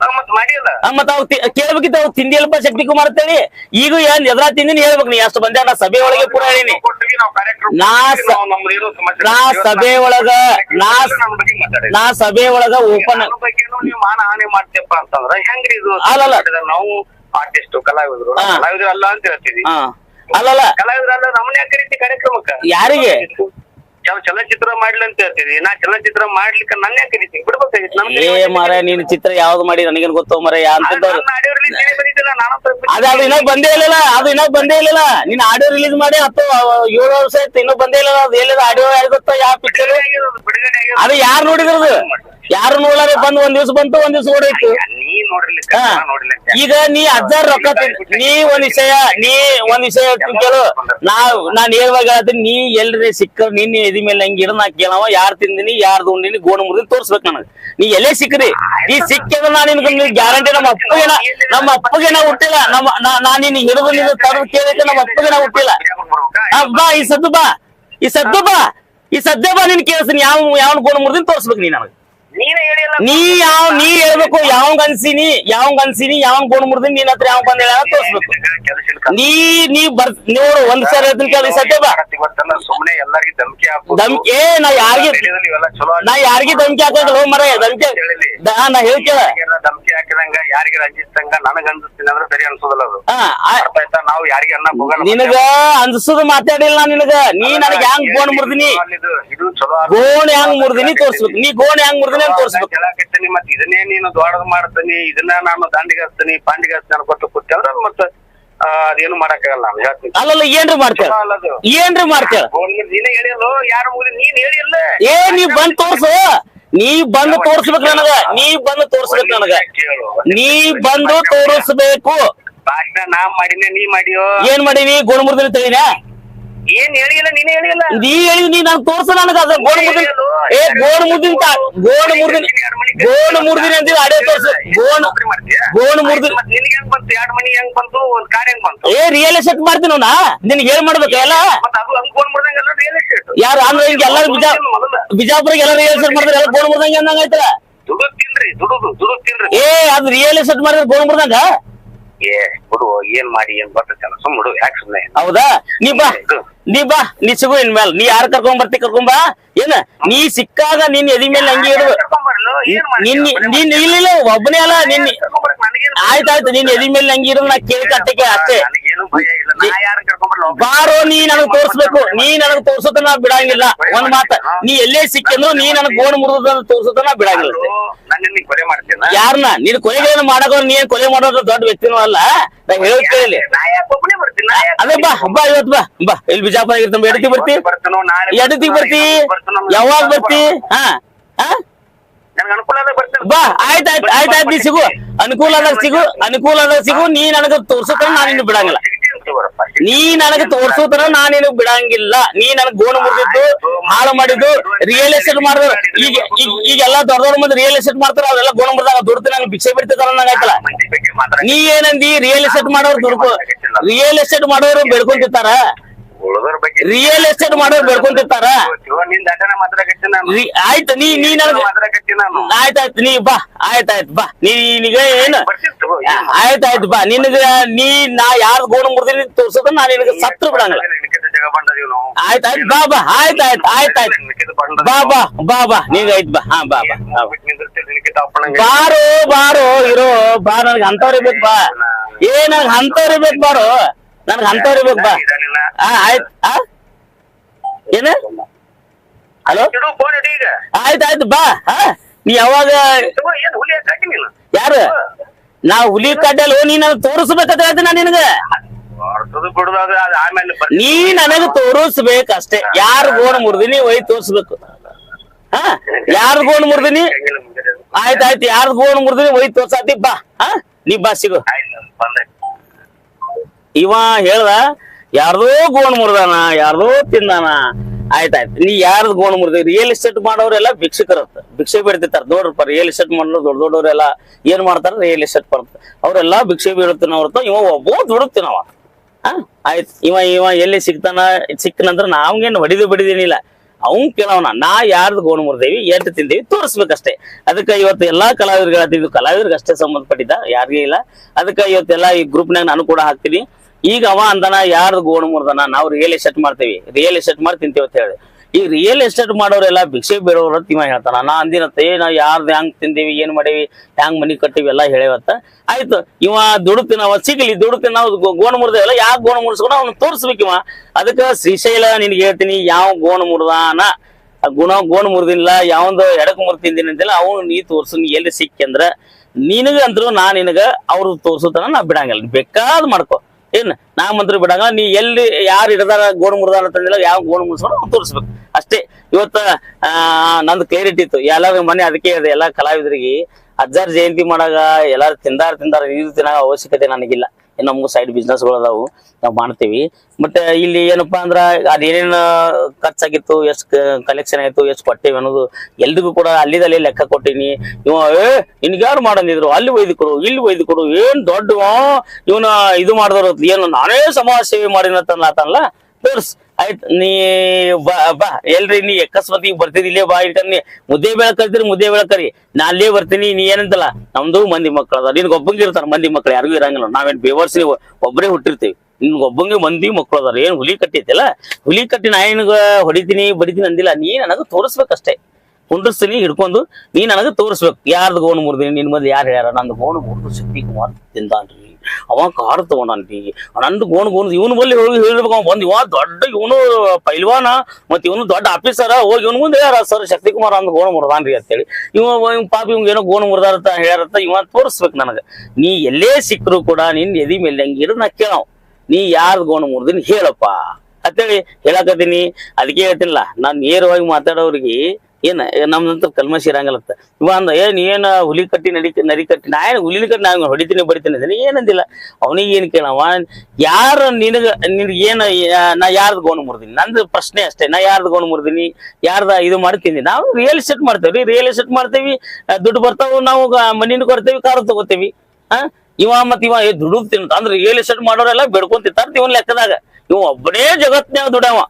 ಹಾ, ಮತ್ತ್ ಮಾಡಿಲ್ಲ. ಮತ್ತ ಅವ್ ಕೇಳ್ಬೇಕಿತ್ತು ಅವ್ ತಿಂದಿಯಲ್ಪ ಶಕ್ತಿ ಕುಮಾರ್ ಅಂತೇಳಿ. ಈಗ ಏನ್ ಎದ್ರ ತಿಂದಿನ ಹೇಳ್ಬೇಕು ನೀ ಅಷ್ಟು ಬಂದೆ ನಾ ಸಭೆ ಒಳಗೆ ಪೂರ ಹೇಳಿನಿ. ನಾ ನಾ ಸಭೆ ಒಳಗ ನಾ. ನಾ ಸಭೆ ಒಳಗ ಓಪನ್ ಬಗ್ಗೆ ಮಾನ ಹಾನಿ ಮಾಡ್ತೀಯಪ್ಪ ಅಂತಂದ್ರೆ ಹೆಂಗ್ರಿ ಇದು? ಅಲ್ಲ ನಾವು ಆರ್ಟಿಸ್ಟ್ ಕಲಾವಿದರು. ಕಲಾವಿದರು ಅಲ್ಲ ಅಂತ ಹೇಳ್ತೀವಿ ಅಲ್ಲ ಅಲ್ಲಲ್ಲ. ಕಲಾವಿದ್ರು ಅಲ್ಲ ನಮ್ಮನ್ನ ಯಾಕೆ ಕರೀತಿ ಕಾರ್ಯಕ್ರಮಕ್ಕ. ಯಾರಿಗೆ? ಚಲ ಚಲನಚಿತ್ರ ಮಾಡ್ಲಿ ಅಂತ ಹೇಳ್ತೀವಿ ನಾ ಚಲನಚಿತ್ರ ಮಾಡ್ಲಿಕ್ಕೆ ನನ್ನ ಕರಿತೀನಿ ಕರೀತಿ ಬಿಡ್ಬೇಕಾಗಿತ್ತು ಏ ಮರ ನೀನ್ ಚಿತ್ರ ಯಾವ್ದು ಮಾಡಿ ನನಗೇನು ಗೊತ್ತೋ ಮರ ಅಂತದವ್ರು ಅದು ಅದ ಇನ್ನೂ ಬಂದೇ ಇಲ್ಲ ಅದು ಇನ್ನೂ ಬಂದೇ ಇಲ್ಲ ನೀನ್ ಆಡಿಯೋ ರಿಲೀಸ್ ಮಾಡಿ ಹತ್ತು ಏಳು ವರ್ಷ ಆಯ್ತು ಇನ್ನೂ ಬಂದೇ ಇಲ್ಲ ಅದು ಎಲ್ಲಿದ ಆಡಿಯೋ ಯಾರು ಗೊತ್ತಾ ಯಾವ ಪಿಕ್ಚರ್ ಅದು ಯಾರು ನೋಡಿದ್ರದು? ಯಾರು ನೋಡಲಾರೆ ಬಂದು ಒಂದ್ ದಿವ್ಸ ಬಂತು ಒಂದ್ ದಿವ್ಸ ಓಡೋಯ್ತು. ಈಗ ನೀ ಹಜಾರ್ ರೊಕ್ಕ ನೀ ಒಂದ್ ವಿಷಯ ನೀ ಒಂದ್ ವಿಷಯ ಕೇಳು. ನಾ ನಾನ್ ಹೇಳ್ವಾಗ ಹೇಳ್ತೀನಿ ನೀ ಎಲ್ರಿ ಸಿಕ್ಕ ನಿನ್ನ ಎದಿ ಮೇಲೆ ಹಂಗ ಇಡ ನಾ ಯಾರ್ ತಿಂದಿನಿ, ಯಾರ್ದು ಉಂಡಿನಿ, ಗೋಣ ಮುರಿದಿನಿ ತೋರ್ಸ್ಬೇಕು ನನಗ. ನೀ ಎಲ್ಲೇ ಸಿಕ್ಕ್ರಿ ನೀ ಸಿಕ್ಕಿದ ನಾ ನಿನ್ಗೆ ಗ್ಯಾರಂಟಿ ನಮ್ಮ ಅಪ್ಪಗೆ ನಮ್ಮ ಅಪ್ಪಗೆ ಹುಟ್ಟಿಲ್ಲ. ನಮ್ಮ ನಾ- ನಿನ್ ಹಿಡಿದು ನಿನ್ನ ತರದ್ ಕೇಳಿದ್ರೆ ನಮ್ಮ ಅಪ್ಪಗೆ ಹುಟ್ಟಿಲ್ಲ. ಅಬ್ಬಾ ಈ ಸದ್ದು ಬಾ. ಈ ಸದ್ದು ಬಾ. ಈ ಸದ್ಯ ಬಾ ನಿನ್ ಕೇಳಿಸ್ತೀನಿ. ಯಾವ ಯಾವ ಗೋಣ ಮುರಿದಿನ ತೋರ್ಸ್ಬೇಕು ನೀ ನನಗೆ. ನೀನೇ ನೀ ಯಾವ ನೀ ಹೇಳ್ಬೇಕು ಯಾವಂಗ ಅನ್ಸಿನಿ ಯಾವಂಗ್ ಅನ್ಸಿನಿ ಯಾವ ಬೋನ್ ಮುರ್ದಿನಿ ನಿನ್ ಹತ್ರ ಯಾವ ಬಂದ ಹೇಳ ತೋರ್ಸ್ಬೇಕು. ನೀ ನೀ ಬರ್ ನೋಡು ಒಂದ್ ಸರಿ ಹೇಳ್ತೀನಿ ಕೇಳಿ ಸತ್ಯ ಬಾ. ಇವತ್ತಲ್ಲ ಸುಮ್ನೆ ಎಲ್ಲರಿಗೂ ಧಮಕಿ ಹಾಕೋದು. ದಮ್ ಏ ನಾ ಯಾರಿಗೆ ನಾ ಯಾರಿಗೆ ಧಮಕಿ ಹಾಕಂಗಿಲ್ಲ ಹೋಗ್ ಮರ ಧಮಕಿ ನಾ ಹೇಳ್ಕೇಳ ಧಮ್ಕಿ ಧಮಕಿ ಹಾಕಿದಂಗ ಯಾರಿಗಾರ ರಂಜಿಸ್ದಂಗ ನನಗ ಅನ್ಸ್ತೀನಿ ಅಂದ್ರೆ ಸರಿ ಅನ್ಸೋದಿಲ್ಲ ಅದು ಅರ್ಥ ನಾವು ಯಾರಿಗೆ ಅನ್ನ ಹೋಗೋಣ ನಿನಗ ಅನ್ಸುದು ಮಾತಾಡಿಲ್ಲ ನಾ ನಿನಗ. ನೀ ನನಗ ಹ್ಯಾಂಗ್ ಗೋಣ ಮುರ್ದಿನಿ. ಗೋಣ ಹ್ಯಾಂಗ್ ಮುರಿದಿನಿ ತೋರ್ಸ್ಬೇಕು. ನೀ ಗೋಣ ಹೆಂಗ್ ಮುರಿದಿನಿ? ಅಂತ ತೋರ್ಸ್ಬೇಕು. ಹೇಳಾಕತ್ತೀನಿ ಮತ್ತೆ ಇದನ್ನೇ ನೀನು ದೊಡ್ಡದು ಮಾಡ್ತೀನಿ ಇದನ್ನ ನಾನು ದಾಂಡಿಗೆ ಹಚ್ತೀನಿ ಪಾಂಡಿಗೆ ಹಚ್ತೀನಿ ಅನ್ಕೊತ ಕೊಟ್ಟೆ ಅಂದ್ರೆ ಮತ್ತೆ ಅದೇನು ಮಾಡಕ್ಕಾಗಲ್ಲ ನಾನು ಹೇಳ್ತೀನಿ. ಅಲ್ಲಲ್ಲ ಏನ್ರಿ ಮಾಡ್ತೇವೆ. ಏನ್ರಿ ಮಾಡ್ತೇವೆ ನೀನೇ ಹೇಳಿಲ್ಲ ಯಾರ ಮುಗಿದ ನೀನ್ ಹೇಳಿಲ್ಲ ಏ ನೀ ಬಂದ್ ತೋರ್ಸು. ನೀ ಬಂದು ತೋರ್ಸ್ಬೇಕು ನನಗ. ನೀ ಬಂದು ತೋರ್ಸ್ಬೇಕು ನನಗ. ನೀ ಬಂದು ತೋರಿಸ್ಬೇಕು. ಭಾಷಣ ನಾ ಮಾಡಿನ ನೀ ಮಾಡಿಯೋ? ಏನ್ ಮಾಡೀನಿ? ನೀ ಗುಣಮುರ್ದಿನ ತಿಳಿನ ಏನ್ ಹೇಳಿಲ್ಲ ನೀನೇ ಹೇಳಿಲ್ಲ. ನೀ ಹೇಳಿ ನೀ ನನ್ ತೋರ್ಸ ನನಗ ಅದ ಗೋಣ ಮುರಿದಿನ ಏ ಗೋಣ ಮುರಿದಿನ ಗೋಣ ಮುರ್ದಿನ ಗೋಣ ಮುರಿದಿನ ಅಂತೀವಿ ಅಡೇ ತೋರ್ಸು. ಗೋಣ ಗೋಣ ಮುರ್ದಿನ ನಿನಗೆ ಹೆಂಗ್ ಬಂತು? ಎರಡ್ ಮನಿ ಹೆಂಗ್ ಬಂತು? ಒಂದ್ ಕಾರ್ ಹೆಂಗ್ ಬಂತು? ಏ ರಿಯಲ್ ಎಸ್ಟೇಟ್ ಮಾಡ್ತೀನಿ ನಾ ನಿನ್ಗೆ ಏನ್ ಮಾಡ್ಬೇಕು ಎಲ್ಲ ಅದು ಗೋಣ ಮುಡ್ದಂಗೆಲ್ಲ ರಿಯಲ್ ಎಸ್ಟೇಟ್ ಯಾರು ಅಂದ್ರೆ ಹಿಂಗ ಎಲ್ಲಾರು ಬಿಜಾ ಬಿಜಾಪುರಿಗೆ ಎಲ್ಲ ರಿಯಲ್ ಎಸ್ಟೇಟ್ ಮಾಡಿದ್ರೆ ಎಲ್ಲ ಗೋಣ ಮುರ್ದಂಗೆ ಅಂದಂಗ ಆಯ್ತಲ್ಲ? ದುಡು ತಿನ್ರಿ ದುಡುದು ದುಡುದ್ ತಿನ್ರಿ ಏ ಅದು ರಿಯಲ್ ಎಸ್ಟೇಟ್ ಮಾಡಿದ್ರೆ ಗೋಣ ಮುರ್ದಂಗ? ಏ ಬಿಡು ಏನ್ ಮಾಡಿ ಏನ್ ಬರ್ತೈತೆ ಸುಮ್ಮನೆ ಯಾಕೆ ಸುಮ್ನೆ? ಹೌದಾ? ನೀ ಬಾ. ನೀ ಬಾ ನೀ ಸಿಗು ಇನ್ಮೇಲೆ ನೀ ಯಾರು ಕರ್ಕೊಂಡ್ ಬರ್ತಿ ಕರ್ಕೊಂಡ್ ಬಾ. ಏನ ನೀ ಸಿಕ್ಕಾಗ ನಿನ್ ಎದಿ ಮೇಲೆ ಹಂಗೆ ಇಡು ನಿನ್ ನಿನ್ ಇಲ್ಲ ಒಬ್ಬನೇ ಅಲ್ಲ ನಿನ್ ಆಯ್ತಾಯ್ತು ನಿನ್ ಎದಿ ಮೇಲೆ ಹಂಗೆ ಇಡು ನಾ ಕೇಳಿ ಕಟ್ಟಕ್ಕೆ ಅಷ್ಟೇ ಬಾರೋ ನೀ ನನಗ್ ತೋರ್ಸ್ಬೇಕು. ನೀ ನನಗ್ ತೋರ್ಸುತ್ತ ನಾ ಬಿಡಂಗಿಲ್ಲ. ಒಂದ್ ಮಾತ. ನೀ ಎಲ್ಲೇ ಸಿಕ್ಕಂದ್ರು ನೀ ನನ್ ಗೋಣ ಮುರಿದ ನಾ ಬಿಡಂಗಿಲ್ಲ ಯಾರನ್ನ ನೀನ್ ಕೊಲೆಗಳನ್ನ ಮಾಡಕ ನೀ ಏನ್ ಕೊಲೆ ಮಾಡೋದ್ ದೊಡ್ಡ ವ್ಯಕ್ತಿನೂ ಅಲ್ಲ. ಕೇಳಿ ಯಾಕ್ ಅದೇ ಬಾ ಬಾ ಇವತ್ ಬಾ ಬಾ ಇಲ್ಲಿ ಬಿಜಾಪುರ ಎಡತಿ ಬರ್ತಿ? ಎಡತಿ ಬರ್ತಿ? ಯಾವಾಗ ಬರ್ತಿ? ಹಾ ಬಾ ಆಯ್ತಾಯ್ತು ಆಯ್ತಾಯ್ತು ನೀ ಸಿಗು. ಅನುಕೂಲ ಆದಾಗ ಸಿಗು ಅನುಕೂಲ ಆದಾಗ ಸಿಗು ನೀ ನನಗ ತೋರ್ಸೋತರ ನಾನೇನು ಬಿಡಂಗಿಲ್ಲ. ನೀ ನನಗ ತೋರ್ಸೋತರ ನಾನು ನಿನ್ನ ಬಿಡಂಗಿಲ್ಲ. ನೀ ನನಗ್ ಗೋಣ ಮುರಿದಿದ್ದು ಹಾಳು ಮಾಡಿದ್ದು ರಿಯಲ್ ಎಸ್ಟೇಟ್ ಮಾಡಿದ್ರು ಈಗ ಈಗ ಈಗ ಎಲ್ಲಾ ದೊಡ್ಡ ದೊಡ್ಡ ಮಂದಿ ರಿಯಲ್ ಎಸ್ಟೇಟ್ ಮಾಡ್ತಾರ ಅವೆಲ್ಲ ಗೋಣ ಮುರಿದಾಗ ದುಡ್ಡು ನಂಗೆ ಭಿಕ್ಷೆ ಬಿಡ್ತಿದಾರ ನಂಗ ಆಯ್ತಲ್ಲ. ಮಂದಿ ಬಗ್ಗೆ ಮಾತಾಡಕ್ಕೆ ನೀ ಏನಂದಿ? ರಿಯಲ್ ಎಸ್ಟೇಟ್ ಮಾಡೋರು ದುಡ್ಕೊ ರಿಯಲ್ ಎಸ್ಟೇಟ್ ಮಾಡೋರು ಬೆಳ್ಕೊಂತಿರ್ತಾರ. ಉಳ್ದೋರ್ ಬಗ್ಗೆ ರಿಯಲ್ ಎಸ್ಟೇಟ್ ಮಾಡೋರು ಬೆಳ್ಕೊಂತಿರ್ತಾರ? ಇವಾಗ ನಿನ್ ದಾಟನ ಮಾತಾಡಕತ್ತೀನಿ ನಾನು. ರಿ- ಆಯ್ತು ನೀ ನೀ ನನಗ ಮಾತಾಡಕತ್ತೀನಿ ನಾನು. ಆಯ್ತಾಯ್ತು ನೀ ಬಾ ಆಯ್ತಾಯ್ತು ಬಾ. ನೀ ನಿನಗ ಏನು? ಬರ್ತೀನಿ ತಗೋ ಆಯ್ತಾಯ್ತು ಬಾ. ನಿನಗ ನೀ ನಾ ಯಾರು ಗೋಣ ಮುರಿದಿನಿ ತೋರ್ಸೋದ ನಾ ನಿನಗ ಸತ್ರ ಬಿಡಂಗಿಲ್ಲ. ನಿನಕಿಂತ ಜಗ ಬಂದದೀವಿ ನಾವು? ಆಯ್ತಾಯ್ತು ಬಾ ಬಾ. ಆಯ್ತಾಯ್ತು ಆಯ್ತಾಯ್ತು. ನಿನಕಿಂತ ಬಂದದೀವಿ ಬಾ ಬಾ ಬಾ ಬಾ. ನೀಗ ಆಯ್ತು ಬಾ. ಹಾ ಬಾ ಬಾ ಬಾ. ಬಾ. ನಿಂದಿರ್ತೀವಿ ನಿನಕಿಂತ ಅಪ್ಪಣಂಗೆ ಬಾರೋ ಬಾರೋ ಇರೋ ಬಾ ನನಗೆ ಅಂತವ್ರಿ ಬೇಕು ಬಾ. ಏ ನನಗೆ ಅಂತವ್ರಿ ಬೇಕು ಬಾರೋ. ನನಗೆ ಅಂತವ್ರಿ ಬೇಕು ಬಾ. ಹಾ ಆಯ್ತು ಏನ? ಹಲೋ? ಆಯ್ತು ಆಯ್ತಾಯ್ತು ಬಾ ಹಾ ನೀ ಯಾವಾಗ ಯಾರು? ನಾ ಹುಲಿ ಕಡ್ಡಲ್ ನೀ ನನಗೆ ತೋರಿಸ್ಬೇಕಂತ ನಾ ನಾನು ನಿನಗ. ನೀ ನನಗ ತೋರಿಸ್ಬೇಕಷ್ಟೇ. ಯಾರು ಗೋಣ ಮುರ್ದಿನಿ ಒಯ್ ತೋರಿಸ್ಬೇಕು. ಹಾ? ಯಾರ ಗೋಣ ಮುರಿದಿನಿ. ಆಯ್ತಾಯ್ತು ಯಾರ ಗೋಣ ಮುರಿದಿನಿ ಒಯ್ ತೋರ್ಸಾತಿ ಬಾ ಹಾ ನೀ ಬಾ ಸಿಗು. ಆಯ್ತು ಇವ ಹೇಳ್ದ, ಯಾರ್ದೋ ಗೋಣ ಮುರ್ದಾನ, ಯಾರ್ದೋ ತಿಂದಾನ. ಆಯ್ತಾಯ್ತು. ನೀ ಯಾರ್ದು ಗೋಣ ಮುರಿದ ರಿಯಲ್ ಎಸ್ಟೇಟ್ ಮಾಡೋರೆಲ್ಲ ಭಿಕ್ಷಕರತ್ತ ಭಿಕ್ಷೆ ಬಿಡ್ತಿರ್ತಾರ. ನೋಡ್ರಪ್ಪ ರಿಯಲ್ ಎಸ್ಟೇಟ್ ಮಾಡಲು ದೊಡ್ಡ ದೊಡ್ಡವರೆಲ್ಲ ಏನ್ ಮಾಡ್ತಾರ? ರಿಯಲ್ ಎಸ್ಟೇಟ್ ಬರುತ್ತೆ ಅವರೆಲ್ಲ ಭಿಕ್ಷೆ ಬೀಳುತ್ತಾನ ಹೊರತು ಇವ ಒಬ್ಬ ದುಡುತ್ತಿನವ ಆಯ್ತು. ಇವ ಇವ ಎಲ್ಲಿ ಸಿಗ್ತಾನ ಸಿಕ್ಕನಂದ್ರ ನಾವ್ಗೇನು ಹೊಡಿದು ಬಿಡಿದೇನಿಲ್ಲ. ಅವ್ನ್ ಕೇಳವನ, ನಾ ಯಾರ್ದು ಗೋಣ ಮುರಿದೇವಿ ಎಟ್ ತಿಂದೇವಿ ತೋರಿಸ್ಬೇಕಷ್ಟೇ. ಅದಕ್ಕೆ ಇವತ್ತು ಎಲ್ಲಾ ಕಲಾವಿದರಿಗೆ ಹೇಳ್ತಿದ್ವಿ ಕಲಾವಿದರಿಗೆ ಅಷ್ಟೇ ಸಂಬಂಧಪಟ್ಟಿದ್ದ, ಯಾರಿಗೂ ಇಲ್ಲ. ಅದಕ್ಕೆ ಇವತ್ತೆಲ್ಲ ಈ ಗ್ರೂಪ್ನಾಗ ನಾನು ಕೂಡ ಹಾಕ್ತೀನಿ. ಈಗ ಅವ ಅಂದನ, ಯಾರ್ದು ಗೋಣ ಮುರ್ದನ, ನಾವು ರಿಯಲ್ ಎಸ್ಟೇಟ್ ಮಾಡ್ತೀವಿ. ರಿಯಲ್ ಎಸ್ಟೇಟ್ ಮಾಡಿ ತಿಂತೀವಿ ಅಂತ ಹೇಳಿ. ಈ ರಿಯಲ್ ಎಸ್ಟೇಟ್ ಮಾಡೋರೆಲ್ಲ ಭಿಕ್ಷೆ ಬೇಡೋರು ತಿಮ್ಮ ಹೇಳ್ತಾನ. ನಾ ಅಂದಿನತ್ತೆ ನಾವು ಯಾರ್ದು ಹೆಂಗ್ ತಿಂದೀವಿ, ಏನ್ ಮಾಡೀವಿ, ಹೆಂಗ್ ಮನಿ ಕಟ್ಟಿವಿ, ಎಲ್ಲ ಹೇಳೇವತ್ತ. ಆಯ್ತು, ಇವ ದುಡುತ್ತಿನವ ಸಿಗಲಿ ಸಿಗ್ಲಿ ನಾವು ತಿನ್ನವ ಗೋಣ ಮುರಿದೇವಲ್ಲ ಯಾವ ಗೋಣ ಮುರಿಸ್ಕೊಂಡು ಅವ್ನು ತೋರಿಸ್ಬೇಕಿವ ಅದಕ್ಕೆ ಶ್ರೀಶೈಲ ನಿನಗೆ ಹೇಳ್ತೀನಿ, ಯಾವ ಗೋಣ ಮುರ್ದಾನ? ಗುಣ ಗೋಣ ಮುರಿದಿಲ್ಲ, ಯಾವಂದು ಎಡಕ್ ಮುರ್ ತಿಂದಿನಿ ಅಂತಿಲ್ಲ, ಅವ್ನು ನೀ ತೋರ್ಸು, ನೀ ಎಲ್ಲಿ ಸಿಕ್ಕಂದ್ರ ನಿನಗ ಅಂದ್ರು ನಾ ನಿನಗ ಅವ್ರು ತೋರ್ಸುತ್ತಾನ ನಾ ಬಿಡಂಗಿಲ್ಲ. ಬೇಕಾದ್ ಮಾಡ್ಕೊ. ಏನ್, ನಾ ಮಂತ್ರ ಬಿಡಂಗ ನೀ ಎಲ್ಲಿ, ಯಾರು ಇಡದಾರ ಗೋಣ ಮುರಿದಾರ ಅಂತಂದಿಲ್ಲ ಯಾವ ಗೋಣ ಅವ್ನು ತೋರಿಸ್ಬೇಕು. ಅಷ್ಟೇ, ಇವತ್ತ ನಂದು ಕ್ಲಿಯರಿಟಿ ಇತ್ತು. ಎಲ್ಲಾರು ಮನೆ ಅದಕ್ಕೆ ಇದೆ, ಎಲ್ಲಾ ಕಲಾವಿದರಿಗೆ. ಅಜ್ಜಾರ್ ಜಯಂತಿ ಮಾಡಾಗ ಎಲ್ಲಾರು ತಿಂದಾರ ತಿಂದಾರ, ಇದು ತಿನ್ನಾಗ ಅವಶ್ಯಕತೆ ನನಗಿಲ್ಲ. ನಮಗೂ ಸೈಡ್ ಬಿಸ್ನೆಸ್ಗಳು ಅದಾವು ನಾವು ಮಾಡ್ತೀವಿ. ಬಟ್ ಇಲ್ಲಿ ಏನಪ್ಪಾ ಅಂದ್ರ ಅದೇನೇನು ಖರ್ಚಾಗಿತ್ತು, ಎಷ್ಟು ಕಲೆಕ್ಷನ್ ಆಯ್ತು, ಎಷ್ಟು ಕೊಟ್ಟೇವಿ ಅನ್ನೋದು ಎಲ್ರಿಗೂ ಕೂಡ ಅಲ್ಲಿದಲ್ಲಿ ಲೆಕ್ಕ ಕೊಟ್ಟಿನಿ. ಇವ, ಏ ನಿನ್ಗ್ಯಾರು ಮಾಡಂದಿದ್ರು? ಅಲ್ಲಿ ಒಯ್ದು ಕೊಡು, ಇಲ್ಲಿ ಒಯ್ದು ಕೊಡು, ಏನ್ ದೊಡ್ಡ ಇವನ ಇದು ಮಾಡಿದ್ರು ಏನು ನಾನೇ ಸಮಾಜ ಸೇವೆ ಮಾಡಿನತ್ತಲ್ಲ ತೋರ್ಸ್. ಆಯ್ತು, ನೀ ಬಾ ಬಾ, ಎಲ್ರಿ ನೀ ಅಕಸ್ಮಾತ್ ಈಗ ಬರ್ತೀನಿ ಇಲ್ಲೇ ಬಾ ಇಟ್ಕೊಂಡ್ ನೀ ಮುದ್ದೆ ಬೆಳಕ್ ಕರಿತೀರಿ ಮುದ್ದೆ ಬೆಳಕ್ ಕರಿ. ನಾ ಅಲ್ಲೇ ಬರ್ತೀನಿ, ನೀ ಏನಂತಲ್ಲ, ನಮ್ದು ಮಂದಿ ಮಕ್ಳು ಅದ ನಿನ್ಗೆ ಒಬ್ಬಂಗೆ ಇರ್ತಾರ ಮಂದಿ ಮಕ್ಳು, ಯಾರಿಗೂ ಇರಂಗಿಲ್ಲ. ನಾವೇನ್ ಬೇವರ್ಸಿ ಒಬ್ಬರೇ ಹುಟ್ಟಿರ್ತೀವಿ. ನಿನ್ಗೆ ಒಬ್ಬಂಗೆ ಮಂದಿ ಮಕ್ಳು ಅದಾರ, ಏನ್ ಹುಲಿ ಕಟ್ಟಿತ್ತಲ್ಲ ಹುಲಿ ಕಟ್ಟಿ ನಾ ಏನಗ ಹೊಡಿತೀನಿ, ಬಡಿತೀನಿ ಅಂದಿಲ್ಲ, ನೀ ನನಗೆ ತೋರಿಸ್ಬೇಕಷ್ಟೇ. ಕುಂಡ್ರಸ್ತೀನಿ, ಹಿಡ್ಕೊಂಡು, ನೀ ನನಗ ತೋರಿಸ್ಬೇಕು. ಯಾರ್ದು ಗೋಣು ಮುರಿದಿನಿ, ನಿನ್ ಮೊದ್ಲು ಯಾರು ಹೇಳ್ಯಾರ? ನಂದು ಗೋಣು ಮುರಿದು ಶಕ್ತಿ ಕುಮಾರ್ ತಿಂದಾನ್ರಿ. ಅವ ಕಾರು ತಗೊಂಡಾನ್ರಿ ನಂದು ಗೋಣು ಗೋಣು ಇವನು ಬಲ್ಲಿ ಹೋಗಿ ಹೇಳ್ಬೇಕು ಅವ. ಬಂದ್ ಇವ ದೊಡ್ಡ ಇವನು ಪೈಲ್ವಾನ ಮತ್ ಇವನು ದೊಡ್ಡ ಆಫೀಸರ. ಹೋಗಿ ಇವನು ಮುಂದೆ ಯಾರ ಸರ್? ಶಕ್ತಿ ಕುಮಾರ್ ಅಂದ್ ಗೋಣು ಮುರಿದಾನ್ರಿ ಅಂತೇಳಿ. ಇವ, ಇವ್ ಪಾಪ ಇವ್ ಏನೋ ಗೋಣು ಮುರಿದಾರತ್ತ ಹೇಳ್ಯಾರತ್ತ ಇವ ತೋರಿಸ್ಬೇಕು ನನಗ. ನೀ ಎಲ್ಲೇ ಸಿಕ್ಕರು ಕೂಡ ನಿನ್ ಎದಿ ಮೇಲೆ ಹಂಗಿರು ನಾ ಕೇಳವ್. ನೀ ಯಾರ್ದು ಗೋಣು ಮುರಿದಿನಿ ಹೇಳಪ್ಪ. ಅಂತೇಳಿ ಹೇಳಕತ್ತೀನಿ. ಅದಕ್ಕೆ ಹೇಳ್ತಿಲ್ಲ ನಾನ್ ನೇರವಾಗಿ ಮಾತಾಡೋರಿಗೆ ಏನ ನಮ್ದಂತ ಕಲ್ಮಶ್ ಇರಂಗಲತ್ತ ಇವ ಅಂದ ಏನ್ ಏನ ಹುಲಿ ಕಟ್ಟಿ ನಡಿ, ನರಿ ಕಟ್ಟಿ, ನಾ ಏನ್ ಹುಲಿ ಕಟ್ಟಿ, ನಾ ಹೊಡಿತೀನಿ ಬಡಿತೀನಿ ಅದನ್ನ ಏನಂದಿಲ್ಲ. ಅವನಿಗೆ ಏನ್ ಕೇಳವ ಯಾರ ನಿನಗ, ನಿನಗೆ ಏನ ನಾ ಯಾರ್ದು ಗೋಣ ಮುರ್ದೀನಿ? ನಂದು ಪ್ರಶ್ನೆ ಅಷ್ಟೇ, ನಾ ಯಾರ್ದು ಗೋಣ ಮುರ್ದೀನಿ? ಯಾರ್ದ ಇದು ಮಾಡ್ತೀನಿ? ನಾವು ರಿಯಲ್ ಎಸ್ಟೇಟ್ ಮಾಡ್ತೇವ್ರಿ ರಿಯಲ್ ಎಸ್ಟೇಟ್ ಮಾಡ್ತೇವಿ ದುಡ್ಡು ಬರ್ತಾವ, ನಾವು ಮನಿನ ಕೊಡ್ತೇವಿ ಕಾರು ತಗೋತೇವಿ. ಆ, ಇವ ಮತ್ ಇವ, ಏ, ದುಡುದ್ ತಿಂತ ಅಂದ್ರೆ ರಿಯಲ್ ಎಸ್ಟೇಟ್ ಮಾಡೋರೆಲ್ಲ ಬೆಡ್ಕೊಂತಿರ್ತಾರ ಇವನ್ ಲೆಕ್ಕದಾಗ. ಇವ ಒಬ್ಬನೇ ಜಗತ್ನ್ಯಾಗ ದುಡವ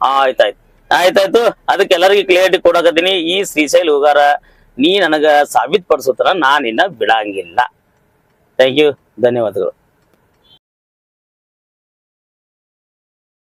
ಆಯ್ತಾಯ್ತು. ಆಯ್ತಾಯ್ತು. ಅದಕ್ಕೆ ಎಲ್ಲರಿಗೂ ಕ್ಲಿಯರಿಟಿ ಕೊಡಕತ್ತೀನಿ. ಈ ಶ್ರೀಶೈಲ್ ಹೋಗಾರ ನೀ ನನಗ ಸಾಬೀತ್ ಪಡಿಸೋತರ ನಾನಿನ್ನ ಬಿಡಂಗಿಲ್ಲ. ಥ್ಯಾಂಕ್ ಯು ಧನ್ಯವಾದಗಳು.